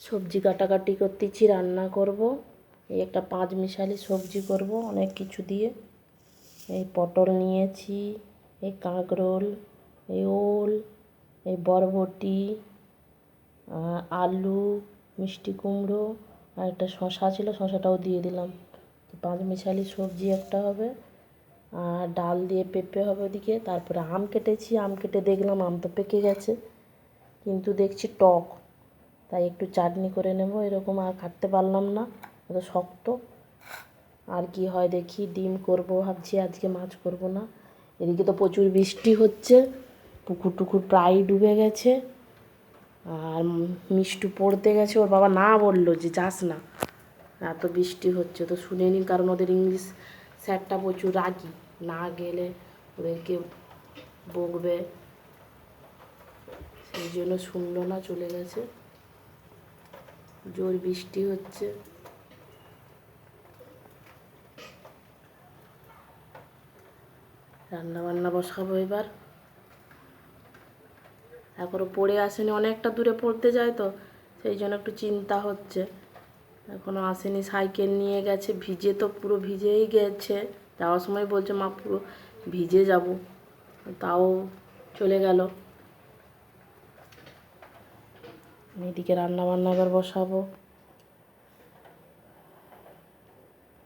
সবজি কাটাকাটি করতেছি, রান্না করব। এই একটা পাঁচ মিশালি সবজি করব, অনেক কিছু দিয়ে। এই পটল নিয়েছি, এই কাঁকরোল, এই ওল, এই বরবটি আলু, মিষ্টি কুমড়ো আর একটা শশা ছিল শশাটাও দিয়ে দিলাম। পাঁচ মিশালি সবজি একটা হবে। আর ডাল দিয়ে পেঁপে হবে ওদিকে। তারপরে আম কেটেছি, আম কেটে দেখলাম, আম তো পেকে গেছে। কিন্তু দেখছি টক। তাই একটু চাটনি করে নেব, এরকম আর কাটতে পারলাম না, এত শক্ত। আর কি হয় দেখি, ডিম করব, ভাবছি আজকে মাছ করব না। এদিকে তো প্রচুর বৃষ্টি হচ্ছে, পুকুর টুকুর প্রায় ডুবে গেছে। আর মিষ্টু পড়তে গেছে, ওর বাবা না বলল যে যাস না। এত বৃষ্টি হচ্ছে, তো শুনেনি কারণ ওদের ইংলিশ স্যারটা প্রচুর রাগি। না গেলে ওদেরকে বকবে। সেই জন্য শুনলো না, চলে গেছে। জোর বৃষ্টি হচ্ছে। রান্না বান্না বসাবো এবার। এখনও পড়ে আসেনি, অনেকটা দূরে পড়তে যায় তো, সেই জন্য একটু চিন্তা হচ্ছে। এখনও আসেনি, সাইকেল নিয়ে গেছে, ভিজে তো পুরো ভিজেই গেছে। যাওয়ার সময় বলছে, মা, পুরো ভিজে যাব। তাও চলে গেল। এদিকে রান্নাবান্না এবার বসাবো।